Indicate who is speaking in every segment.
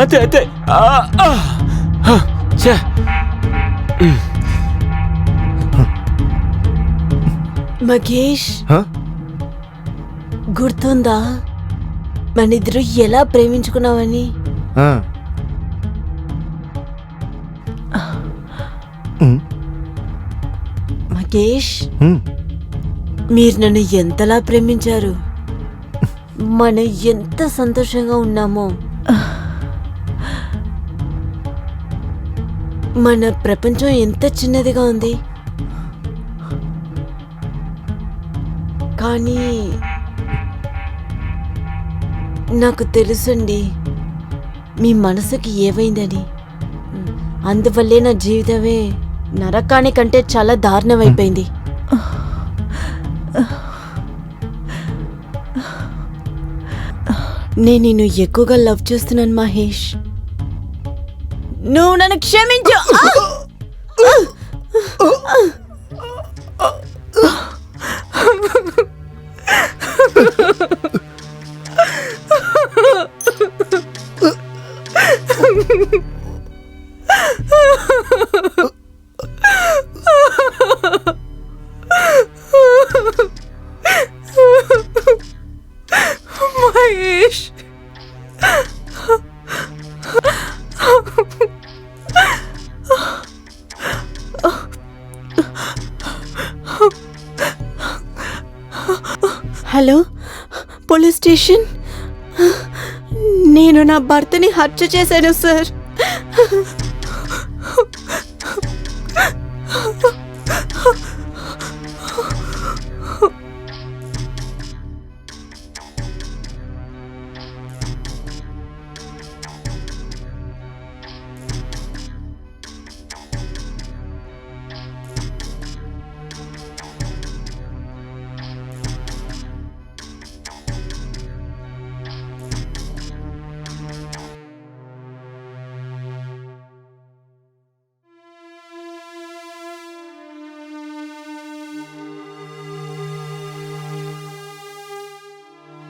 Speaker 1: అంతే అంతే.
Speaker 2: మగేష్? గుర్తుందా? మనిద్దరు ఎలా ప్రేమించుకున్నావని? మగేష్. మీరు నన్ను ఎంతలా ప్రేమించారు? మనం ఎంత సంతోషంగా ఉన్నామో. మన ప్రపంచం ఎంత చిన్నదిగా ఉంది. కానీ నాకు తెలుసండి మీ మనసుకి ఏమైందని. అందువల్లే నా జీవితమే నరకానికంటే చాలా దారుణమైపోయింది. నేను నిన్ను ఎక్కువగా లవ్ చేస్తున్నాను మహేష్. నువ్వు నన్ను క్షమించు. ఆ! పోలీస్ నేను నా భర్తని హత్య చేశాను సార్.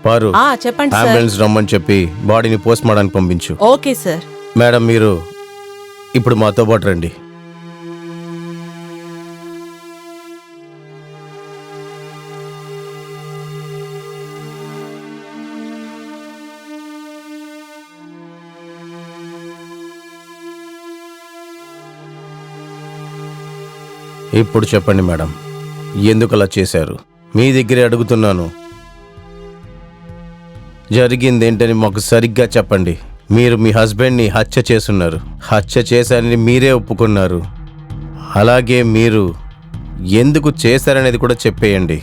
Speaker 3: పారు
Speaker 4: ఆ చెప్పండి సార్.
Speaker 3: అంబులెన్స్ రమ్మని చెప్పి బాడీని పోస్ట్ మార్టానికి పంపించు.
Speaker 4: Okay sir.
Speaker 3: మేడం మీరు ఇప్పుడు మాతో పాటు రండి. ఇప్పుడు చెప్పండి మేడం. ఎందుకు అలా చేశారు? మీ దగ్గరే అడుగుతున్నాను. జరిగిందేంటని మాకు సరిగ్గా చెప్పండి. మీరు మీ హస్బెండ్ని హత్య చేస్తున్నారు. హత్య చేశారని మీరే ఒప్పుకున్నారు. అలాగే మీరు ఎందుకు చేశారనేది కూడా చెప్పేయండి.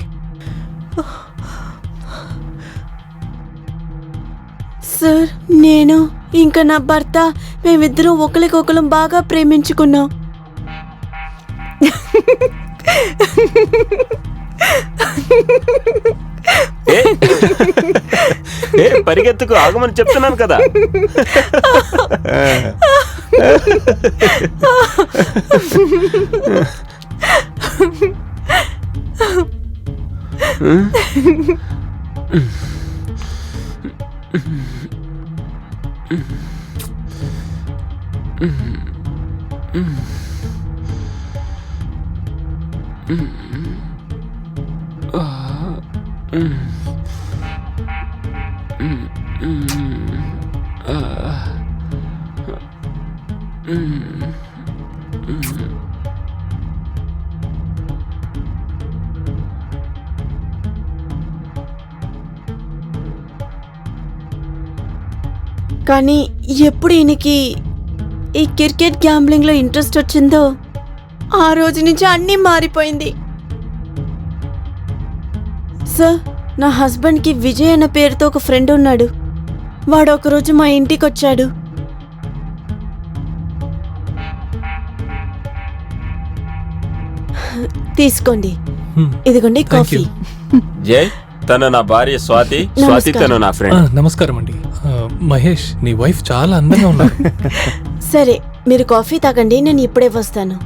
Speaker 2: సార్ నేను ఇంకా నా భర్త మేమిద్దరం ఒకరికొకరం బాగా ప్రేమించుకున్నాం.
Speaker 1: ఏ? ఏ, పరిగెత్తుకు ఆగమని చెప్తున్నాను కదా.
Speaker 2: కానీ ఎప్పుడు ఈయనకి ఈ క్రికెట్ గ్యాంబ్లింగ్లో ఇంట్రెస్ట్ వచ్చిందో ఆ రోజు నుంచి అన్నీ మారిపోయింది. సార్ నా హస్బెండ్కి విజయ్ అన్న పేరుతో ఒక ఫ్రెండ్ ఉన్నాడు. వాడు ఒకరోజు మా ఇంటికి వచ్చాడు తీసుకోండి ఇదిగోండి కాఫీ.
Speaker 1: జై తను నా భార్య స్వాతి స్వాతి. తను నా ఫ్రెండ్
Speaker 5: నమస్కారం అండి. మహేష్ నీ వైఫ్ చాలా అందంగా ఉన్నారు.
Speaker 2: సరే మీరు కాఫీ తాగండి నేను ఇప్పుడే వస్తాను.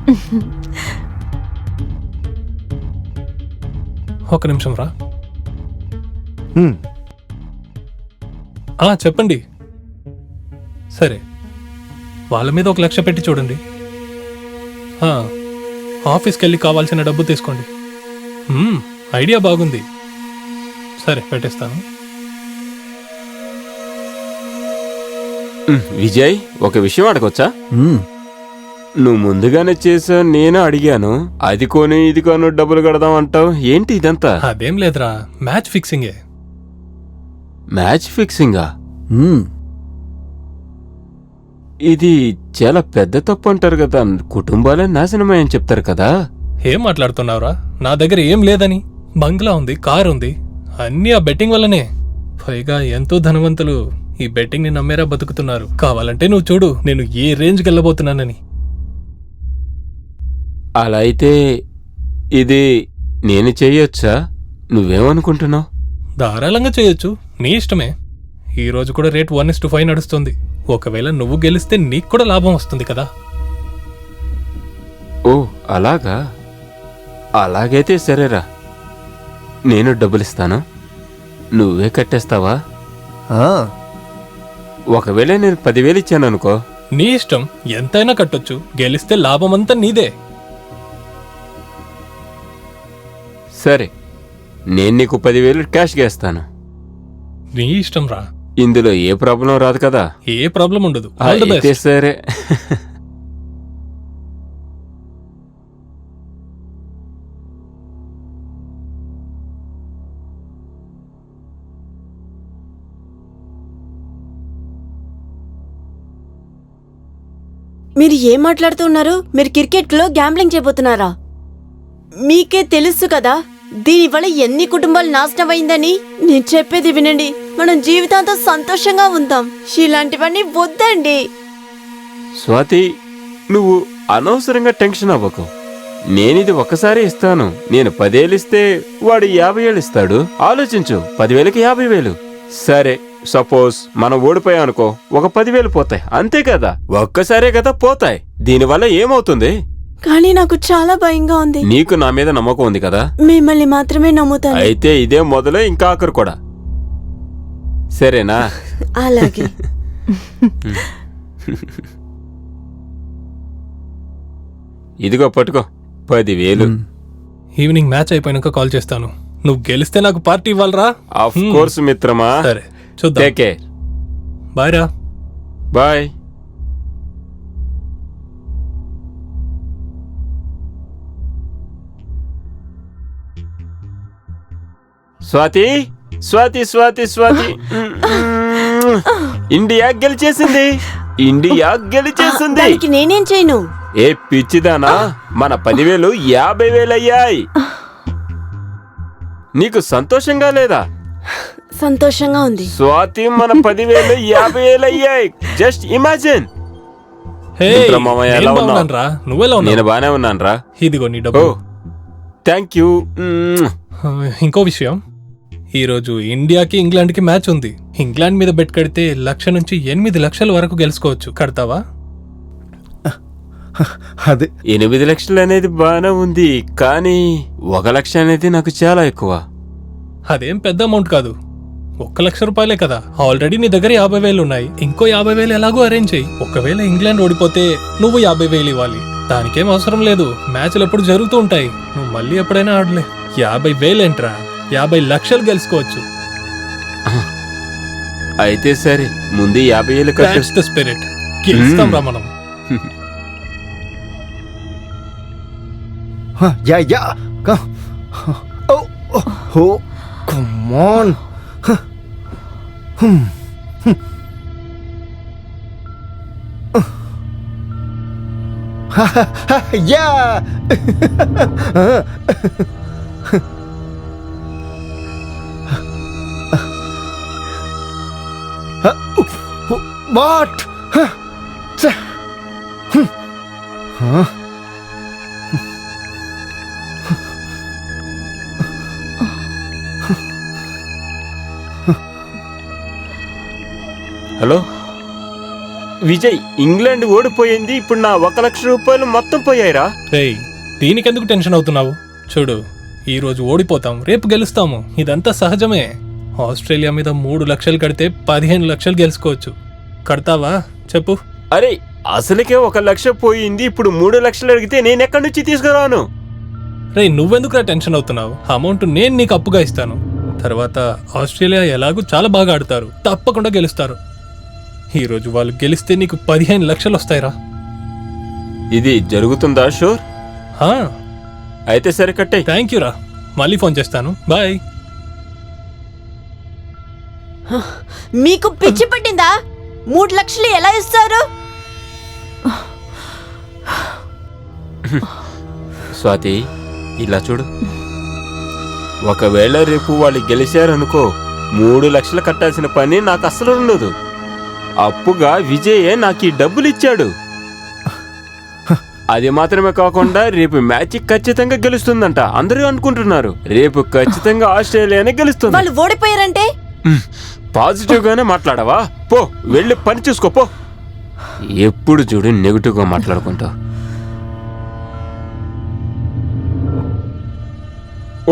Speaker 5: ఒక నిమిషం రా. ఆ చెప్పండి. సరే. వాళ్ళ మీద ఒక లక్ష పెట్టి చూడండి. ఆఫీస్కి వెళ్ళి కావాల్సిన డబ్బు తీసుకోండి. ఐడియా బాగుంది. సరే పెట్టేస్తాను.
Speaker 1: విజయ్ ఒక విషయం అడగొచ్చా. నువ్వు ముందుగానే చేసా నేను అడిగాను. అది కొని ఇది కొను డబ్బులు కడదాం అంటావు. ఏంటి ఇదంతా?
Speaker 5: అదేం లేదురా మ్యాచ్ ఫిక్సింగే.
Speaker 1: మ్యాచ్ ఫిక్సింగా. ఇది చాలా పెద్ద తప్పు అంటారు కదా. కుటుంబాలే నాశనమని చెప్తారు కదా.
Speaker 5: ఏం మాట్లాడుతున్నావురా? నా దగ్గర ఏం లేదని. బంగ్లా ఉంది కార్ ఉంది. అన్నీ ఆ బెట్టింగ్ వల్లనే. పైగా ఎంతో ధనవంతులు ఈ బెట్టింగ్ని నమ్మేరా బతుకుతున్నారు. కావాలంటే నువ్వు చూడు నేను ఏ రేంజ్కి వెళ్ళబోతున్నానని.
Speaker 1: అలా అయితే ఇది నేను చెయ్యొచ్చా నువ్వేమనుకుంటున్నావు?
Speaker 5: ధారాళంగా చేయొచ్చు. నీ ఇష్టమే. ఈ రోజు కూడా rate one is two five నడుస్తుంది. ఒకవేళ నువ్వు గెలిస్తే నీకు కూడా లాభం వస్తుంది కదా.
Speaker 1: ఓ అలాగా? అలాగైతే సరేరా. నేను డబ్బులిస్తాను నువ్వే కట్టేస్తావా?
Speaker 4: ఆ,
Speaker 1: ఒకవేళ నేను పదివేలు ఇచ్చాను అనుకో
Speaker 5: నీ ఇష్టం. ఎంతైనా కట్టొచ్చు. గెలిస్తే లాభం అంతా నీదే.
Speaker 1: సరే. నేను నీకు పదివేలు క్యాష్గా ఇస్తాను
Speaker 5: నీ ఇష్టం రా.
Speaker 1: ఇందులో ఏ ప్రాబ్లం రాదు కదా?
Speaker 5: ఏ ప్రాబ్లం ఉండదు.
Speaker 1: అయితే సరే.
Speaker 2: మీరు ఏం మాట్లాడుతున్నారు మీరు క్రికెట్లో గ్యాంబ్లింగ్ చేయబోతున్నారా మీకే తెలుసు కదా దీనివల్ల ఎన్ని కుటుంబాలు నాశనం అయిందని నేను చెప్పేది వినండి. మనం జీవితాంతం సంతోషంగా ఉందాం. ఇలాంటివన్నీ వద్దండి.
Speaker 1: స్వాతి నువ్వు అనవసరంగా టెన్షన్ అవ్వకు. నేనిది ఒకసారి ఇస్తాను. నేను పదేళ్ళు ఇస్తే వాడు యాభై ఏళ్ళు ఇస్తాడు. ఆలోచించు పదివేలకి యాభై వేలు. సరే సపోజ్ మనం ఓడిపోయాం అనుకో ఒక పదివేలు పోతాయి. అంతే కదా? ఒక్కసారే కదా పోతాయి. దీనివల్ల ఏమవుతుంది?
Speaker 2: కానీ నాకు చాలా భయంగా ఉంది.
Speaker 1: నీకు నా మీద నమ్మకం ఉంది కదా?
Speaker 2: మిమ్మల్ని మాత్రమే నమ్ముతాను.
Speaker 1: అయితే ఇదే మొదలు ఇంకా ఆఖరు కూడా. సరేనా?
Speaker 2: అలాగే.
Speaker 1: ఇదిగో పట్టుకో పదివేలు.
Speaker 5: ఈవినింగ్ మ్యాచ్ అయిపోయినాక కాల్ చేస్తాను. నువ్వు గెలిస్తే నాకు పార్టీ ఇవ్వాలరా?
Speaker 1: ఆఫ్. కోర్స్ మిత్రమా.
Speaker 5: సరే చూద్దాం.
Speaker 1: టేక్ కేర్
Speaker 5: బాయ్ రా.
Speaker 1: బాయ్ స్వాతి స్వాతి స్వాతి స్వాతి. ఇండియా గెలిచేసింది. ఇండియా గెలిచేసింది.
Speaker 2: దానికి నేనేం చేయను?
Speaker 1: ఏ పిచ్చిదానా మన పదివేలు యాభై వేలు అయ్యాయి నీకు సంతోషంగా లేదా?
Speaker 2: సంతోషంగా ఉంది.
Speaker 1: స్వాతి మన పదివేలు యాభై వేలు అయ్యాయి జస్ట్ ఇమాజిన్.
Speaker 5: హే
Speaker 1: ఇంద్ర మామయ్య ఎలా ఉన్నావ్?
Speaker 5: రా నువ్వెలా
Speaker 1: నేను
Speaker 5: ఉన్నావు?
Speaker 1: బానే ఉన్నాను రా
Speaker 5: ఇదిగో నీ
Speaker 1: ఓ
Speaker 5: డబ్బు
Speaker 1: థ్యాంక్ యూ.
Speaker 5: ఇంకో విషయం. ఈరోజు ఇండియాకి ఇంగ్లాండ్కి మ్యాచ్ ఉంది. ఇంగ్లాండ్ మీద బెట్ కడితే లక్ష నుంచి ఎనిమిది లక్షల వరకు గెలుచుకోవచ్చు. కడతావా?
Speaker 4: అదే.
Speaker 1: ఎనిమిది లక్షలు అనేది బానే ఉంది కానీ ఒక లక్ష అనేది నాకు చాలా ఎక్కువ.
Speaker 5: అదేం పెద్ద అమౌంట్ కాదు. ఒక్క లక్ష రూపాయలే కదా. ఆల్రెడీ నీ దగ్గర యాభై వేలు ఉన్నాయి. ఇంకో యాభై వేలు ఎలాగో అరేంజ్ చేయి. ఒకవేళ ఇంగ్లాండ్ ఓడిపోతే నువ్వు యాభై వేలు ఇవ్వాలి. దానికేం అవసరం లేదు. మ్యాచ్లు ఎప్పుడు జరుగుతూ ఉంటాయి. నువ్వు మళ్ళీ ఎప్పుడైనా ఆడలే. యాభై వేలేంట్రా? యాభై లక్షలు గెలుచుకోవచ్చు
Speaker 1: అయితే సరే ముందు యాభై ఏళ్ళు
Speaker 5: దాట్స్ ద స్పిరిట్ గెలుస్తాం రా మనం
Speaker 4: Huh, yeah, yeah. Come. Oh, oh, oh. Come on. Huh. Hmm. Hmm. Uh. Ha, ha, ha, yeah. Huh?
Speaker 1: Hello? Vijay England ఓడిపోయింది ఇప్పుడు నా ఒక లక్ష రూపాయలు మొత్తం పోయాయిరా.
Speaker 5: రేయ్ దీనికెందుకు టెన్షన్ అవుతున్నావు? చూడు ఈ రోజు ఓడిపోతాం రేపు గెలుస్తాము ఇదంతా సహజమే. ఆస్ట్రేలియా మీద మూడు లక్షలు కడితే పదిహేను లక్షలు గెలుచుకోవచ్చు. కడతావా? చెప్పు.
Speaker 1: అరే అసలుకే ఒక లక్ష పోయింది ఇప్పుడు మూడు లక్షలు అడిగితే నేను ఎక్కడి నుంచి తీసుకురాను?
Speaker 5: రే నువ్వెందుకురా టెన్షన్ అవుతున్నావు? అమౌంట్ నేను నీకు అప్పుగా ఇస్తాను. తర్వాత ఆస్ట్రేలియా ఎలాగూ చాలా బాగా ఆడతారు. తప్పకుండా గెలుస్తారు. ఈరోజు వాళ్ళు గెలిస్తే నీకు పదిహేను లక్షలు వస్తాయిరా.
Speaker 1: ఇది జరుగుతుందా షూర్?
Speaker 5: హా,
Speaker 1: అయితే సరే కట్టాయి.
Speaker 5: థ్యాంక్ యూ రా. మళ్ళీ ఫోన్ చేస్తాను. బాయ్.
Speaker 2: మీకు పిచ్చి పట్టిందా? మూడు లక్షలు ఎలా ఇస్తారు?
Speaker 1: స్వాతి ఇలా చూడు. ఒకవేళ రేపు వాళ్ళు గెలిచారనుకో మూడు లక్షలు కట్టాల్సిన పని నాకు అస్సలు ఉండదు. అప్పుగా విజయే నాకు ఈ డబ్బులు ఇచ్చాడు. అది మాత్రమే కాకుండా రేపు మ్యాచ్ ఖచ్చితంగా గెలుస్తుందంట. అందరూ అనుకుంటున్నారు. రేపు ఖచ్చితంగా ఆస్ట్రేలియానే గెలుస్తుంది.
Speaker 2: వాళ్ళు ఓడిపోయారంటే?
Speaker 1: పాజిటివ్ గానే మాట్లాడవా? పో వెళ్ళి పని చూసుకో పో. ఎప్పుడు చూడు నెగిటివ్గా మాట్లాడుకుంటావు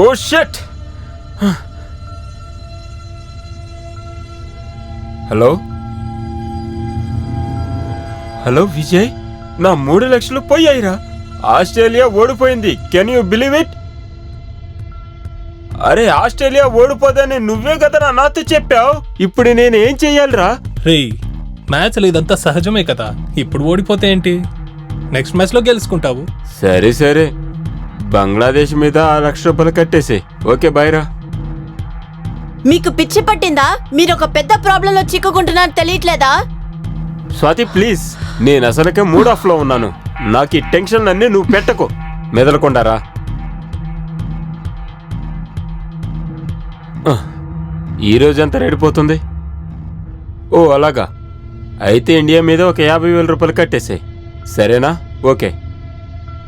Speaker 1: oh shut! Hello? Hello Vijay? నా మూడు లక్షలు పోయాయిరా. ఆస్ట్రేలియా ఓడిపోయింది. కెన్ యూ బిలీవ్ ఇట్ అరే ఆస్ట్రేలియా ఓడిపోదని నువ్వే కదరా నాతో చెప్పావు? ఇప్పుడు నేను ఏం చెయ్యాలిరా?
Speaker 5: రే మ్యాచ్లో ఇదంతా సహజమే కదా. ఇప్పుడు ఓడిపోతే ఏంటి? నెక్స్ట్ మ్యాచ్లో గెలుచుకుంటావు.
Speaker 1: సరే సరే. బంగ్లాదేశ్ మీద ఆ లక్ష రూపాయలు కట్టేసి ఓకే బాయ్ రా.
Speaker 2: మీకు పిచ్చి పట్టిందా? మీరు ఒక పెద్ద ప్రాబ్లంలో చిక్కుకుంటున్నారు తెలియట్లేదా?
Speaker 1: స్వాతి ప్లీజ్ నేను అసలుకే మూడ్ ఆఫ్లో ఉన్నాను. నాకు ఈ టెన్షన్ అన్ని నువ్వు పెట్టకు. మెదలకొండారా ఈ రోజంతా రెడిపోతుంది ఓ అలాగా. అయితే ఇండియా మీద ఒక యాభై వేల రూపాయలు కట్టేసాయి. సరేనా? ఓకే.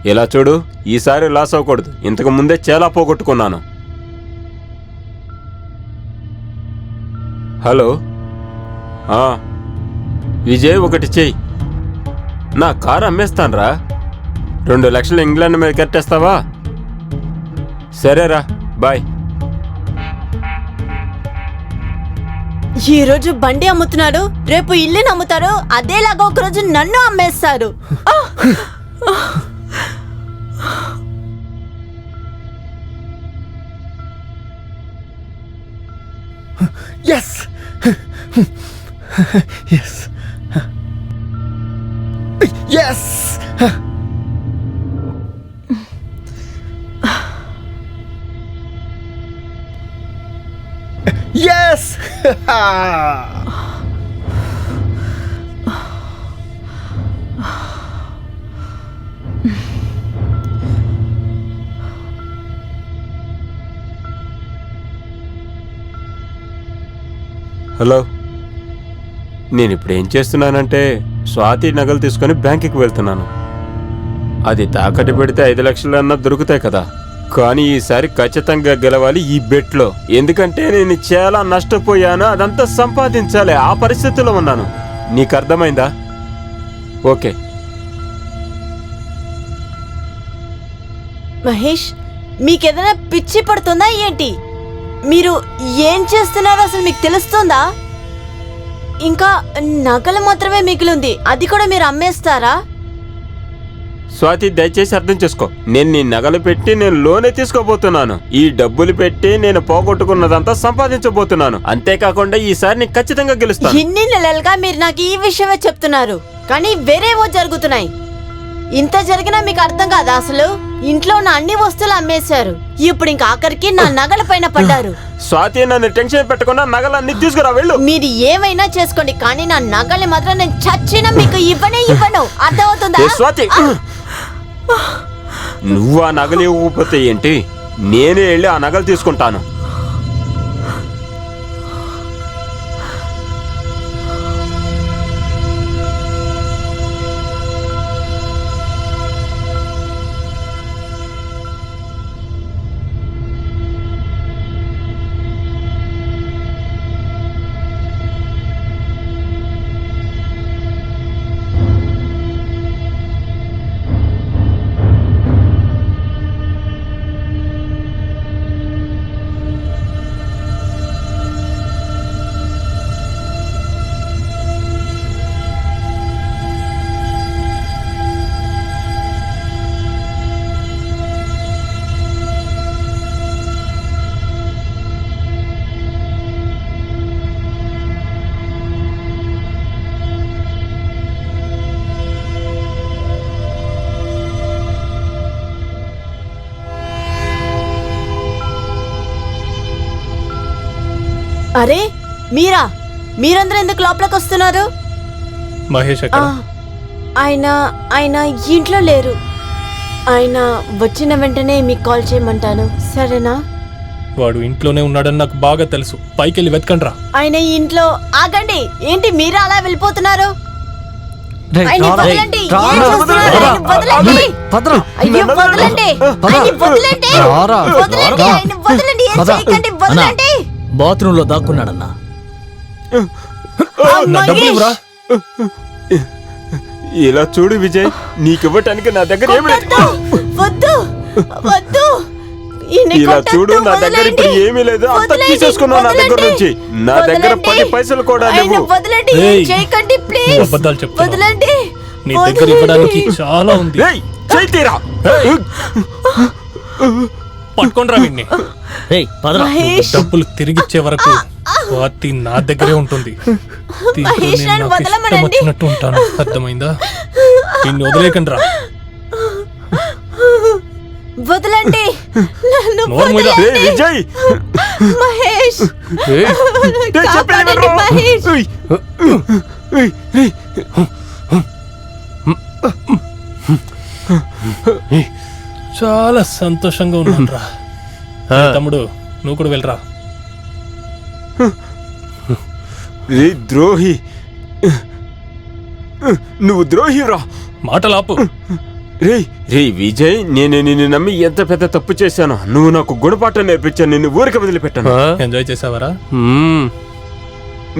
Speaker 1: ఇలా చూడు ఈసారి లాస్ అవ్వకూడదు. ఇంతకు ముందే చాలా పోగొట్టుకున్నాను. హలో? విజయ్ ఒకటి చెయ్యి. నా కారు అమ్మేస్తాన్రా. రెండు లక్షలు ఇంగ్లాండ్ మీద కట్టేస్తావా? సరేరా బాయ్.
Speaker 2: ఈ రోజు బండి అమ్ముతున్నాడు రేపు ఇల్లుని అమ్ముతారు అదేలాగా ఒక రోజు నన్ను అమ్మేస్తారు ఆ!
Speaker 4: Yes! yes! Yes!
Speaker 1: హలో నేను ఇప్పుడు ఏం చేస్తున్నానంటే స్వాతి నగలు తీసుకొని బ్యాంకుకి వెళ్తున్నాను. అది తాకట్టు పెడితే ఐదు లక్షలు అన్నా దొరుకుతాయి కదా. కానీ ఈసారి ఖచ్చితంగా గెలవాలి ఈ బెట్లో. ఎందుకంటే నేను చాలా నష్టపోయాను అదంతా సంపాదించాలి ఆ పరిస్థితిలో ఉన్నాను. నీకు అర్థమైందా? ఓకే.
Speaker 2: మహేష్ మీకేదైనా పిచ్చి పడుతుందా ఏంటి? మీరు ఏం చేస్తున్నారో అసలు మీకు తెలుస్తుందా? ఇంకా నగలు మాత్రమే మిగిలింది అది కూడా మీరు అమ్మేస్తారా?
Speaker 1: స్వాతి దయచేసి అర్థం చేసుకో. నేను నీ నగలు పెట్టి నేను లోనే తీసుకోబోతున్నాను. ఈ డబ్బులు పెట్టి నేను పోగొట్టుకున్నదంతా సంపాదించబోతున్నాను. అంతేకాకుండా ఈసారి నేను ఖచ్చితంగా గెలుస్తాను.
Speaker 2: ఇన్ని నెలలుగా మీరు నాకు ఈ విషయమే చెప్తున్నారు. కానీ వేరేవో జరుగుతున్నాయి. ఇంత జరిగినా మీకు అర్థం కాదా అసలు? ఇంట్లో ఉన్న అన్ని వస్తువులు అమ్మేశారు. ఇప్పుడు ఇంకా ఆఖరికి నా నగల పైన పడ్డారు.
Speaker 1: స్వాతి నన్ను టెన్షన్ పెట్టకుండా నగలన్నీ తీసుకురా వెళ్ళు.
Speaker 2: మీరు ఏమైనా చేసుకోండి కానీ నా నగల్ని మాత్రం నేను చచ్చినా మీకు ఇవ్వనే ఇవ్వను. అర్థమవుతుందా?
Speaker 1: స్వాతి? నువ్వు ఆ నగలు ఇవ్వకపోతే ఏంటి? నేనే వెళ్ళి ఆ నగలు తీసుకుంటాను.
Speaker 2: అరే మీరా? మీరందరూ ఎందుకు లోపలికి వస్తున్నారు?
Speaker 5: మహేష్
Speaker 2: ఆ, ఆయన ఆయన ఇంట్లో లేరు. ఆయన వచ్చిన వెంటనే మీకు కాల్ చేయమంటాను సరేనా?
Speaker 5: వాడు ఇంట్లోనే ఉన్నాడని నాకు బాగా తెలుసు. పైకి వెళ్ళి వెతకండి రా
Speaker 2: ఆయన ఇంట్లో ఆగండి. ఏంటి మీరు అలా వెళ్ళిపోతున్నారు?
Speaker 4: రేయ్,
Speaker 2: ఆయన్ని
Speaker 4: రారా.
Speaker 2: వదలండి.
Speaker 4: రా,
Speaker 2: ఏం
Speaker 4: రా,
Speaker 2: చేస్తున్నారు?
Speaker 4: రా,
Speaker 2: ఆయన్ని వదలండి.
Speaker 4: పదరా
Speaker 2: అయ్యో వదలండి. ఆయన్ని వదలండి.
Speaker 4: రారా.
Speaker 2: వదలండి.
Speaker 4: రా.
Speaker 2: ఆయన్ని వదలండి. ఏం
Speaker 4: పద.
Speaker 2: చేయకండి. వదలండి.
Speaker 6: బాత్రూంలో దాక్కున్నాడన్నా.
Speaker 5: నా డబ్బులు ఇవ్వరా?
Speaker 1: ఇలా చూడు విజయ్ నీకివ్వటానికి నా దగ్గర ఏమి లేదు.
Speaker 2: కొట్టొద్దు. వద్దు! వద్దు! ఈయన్ని
Speaker 1: ఇలా
Speaker 2: కొట్టొద్దు,
Speaker 1: చూడు నా దగ్గర ఇప్పుడు
Speaker 2: వదలండి.
Speaker 1: ఏమీ లేదు. అంత
Speaker 2: వదలండి,
Speaker 1: తీసేసుకున్నావు నా దగ్గర
Speaker 2: వదలండి.
Speaker 1: నుంచి. నా దగ్గర
Speaker 2: వదలండి.
Speaker 1: పది పైసలు కూడా లేవు.
Speaker 2: వదలండి! ఏం
Speaker 5: ఏయ్,
Speaker 2: చేయకండి ప్లీజ్
Speaker 5: నువ్వు అబద్ధాలు చెప్తున్నావు.
Speaker 2: వదలండి!
Speaker 5: నీ దగ్గర
Speaker 2: వదలండి.
Speaker 5: ఇవ్వడానికి చాలా ఉంది.
Speaker 1: ఏయ్, చేయి తీరా!
Speaker 5: పట్టుకోండి వీడిని
Speaker 6: రేయ్ పదరా.
Speaker 2: మహేష్.
Speaker 5: డబ్బులు తిరిగిచ్చే వరకు స్వాతి నా దగ్గరే ఉంటుంది. దీంతో
Speaker 2: మహేష్,
Speaker 5: నేను
Speaker 2: నన్ను
Speaker 5: నాకు ఇష్టం
Speaker 2: వదలమనండి.
Speaker 5: వచ్చినట్టు ఉంటాను. అర్థమైందా? దీన్ని వదిలేకండి రా.
Speaker 2: వదలండి. నన్ను
Speaker 5: నోరు.
Speaker 1: ఏయ్, విజయ్.
Speaker 2: మహేష్.
Speaker 1: ఏయ్, ఏయ్, చెప్పేది
Speaker 2: కాపాడండి
Speaker 1: వినరా?
Speaker 2: మహేష్.
Speaker 1: ఏయ్, ఏయ్, ఏయ్.
Speaker 5: చాలా సంతోషంగా ఉన్నాను రా తమ్ముడు నువ్వు కూడా వెళ్ళరా.
Speaker 1: ఏయ్, ద్రోహి. నువ్వు ద్రోహిరా.
Speaker 5: మాటలు ఆపు
Speaker 1: రే రే విజయ్ నేను నిన్ను నమ్మి ఎంత పెద్ద తప్పు చేశాను నువ్వు నాకు గుణపాఠం నేర్పించాను నిన్ను ఊరికి వదిలిపెట్టాను.
Speaker 5: ఎంజాయ్ చేసావరా.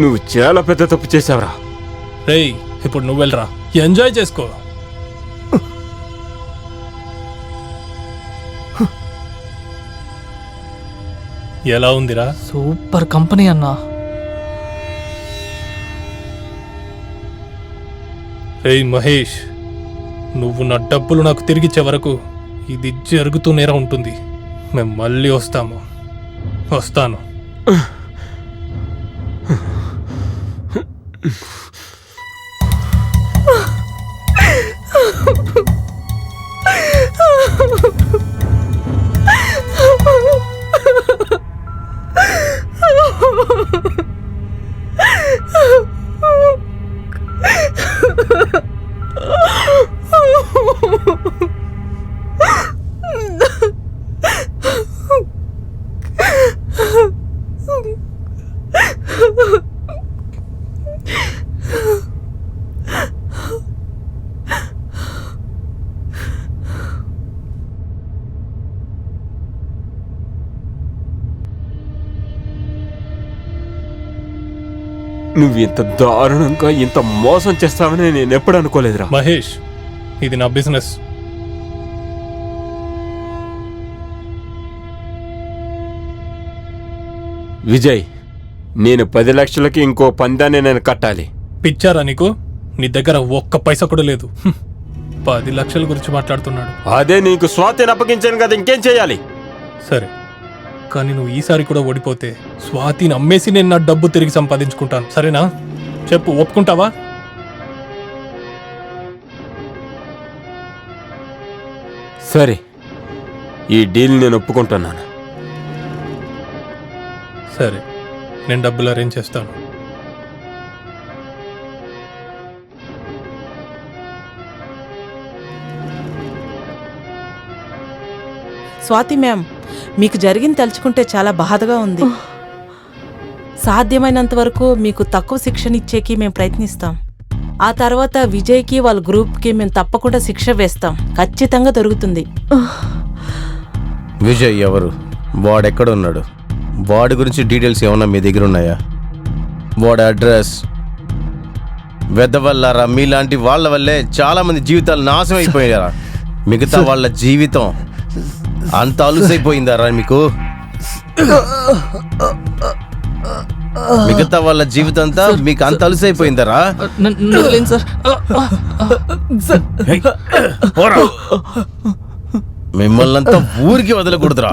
Speaker 1: నువ్వు చాలా పెద్ద తప్పు చేశావురా.
Speaker 5: రేయ్ ఇప్పుడు నువ్వు వెళ్ళరా. ఎంజాయ్ చేసుకో. ఎలా ఉందిరా?
Speaker 6: సూపర్ కంపెనీ అన్నా.
Speaker 5: రేయ్ మహేష్ నువ్వు నా డబ్బులు నాకు తిరిగిచ్చే వరకు ఇది జరుగుతూనే ఉంటుంది. మేము మళ్ళీ వస్తాము. వస్తాను.
Speaker 1: నువ్వు ఇంత దారుణంగా ఇంత మోసం చేస్తావని నేను ఎప్పుడు అనుకోలేదురా.
Speaker 5: మహేష్ ఇది నా బిజినెస్.
Speaker 1: విజయ్ నేను పది లక్షలకి ఇంకో పందాన్ని నేను కట్టాలి.
Speaker 5: పిచ్చారా నీకు? నీ దగ్గర ఒక్క పైసా కూడా లేదు. హ్మ్. పది లక్షల గురించి మాట్లాడుతున్నాడు.
Speaker 1: అదే నీకు స్వాతిని అప్పగించాను కదా ఇంకేం చేయాలి?
Speaker 5: సరే. కానీ నువ్వు ఈసారి కూడా ఓడిపోతే స్వాతిని అమ్మేసి నేను నా డబ్బు తిరిగి సంపాదించుకుంటాను. సరేనా? చెప్పు ఒప్పుకుంటావా?
Speaker 1: సరే. ఈ డీల్ నేను ఒప్పుకుంటున్నాను
Speaker 5: సరే నేను డబ్బులు అరేంజ్ చేస్తాను.
Speaker 7: స్వాతి మ్యామ్ మీకు జరిగింది తలుచుకుంటే చాలా బాధగా ఉంది. సాధ్యమైనంత వరకు మీకు తక్కువ శిక్షణ ఇచ్చేకి మేము ప్రయత్నిస్తాం. ఆ తర్వాత విజయ్కి వాళ్ళ గ్రూప్కి మేము తప్పకుండా శిక్ష వేస్తాం. ఖచ్చితంగా దొరుకుతుంది.
Speaker 3: విజయ్ ఎవరు? వాడెక్కడ ఉన్నాడు వాడి గురించి డీటెయిల్స్ ఏమన్నా మీ దగ్గర ఉన్నాయా వాడి అడ్రస్? వెదవల్లారా మీలాంటి వాళ్ళ వల్లే చాలా మంది జీవితాలు నాశనం అయిపోయారా మిగతా వాళ్ళ జీవితం. అంత అలుసైపోయిందారా మీకు? మిగతా వాళ్ళ జీవితం అంతా మీకు అంత అలుసైపోయిందరా? మిమ్మల్ని అంతా ఊరికి వదలకూడదురా.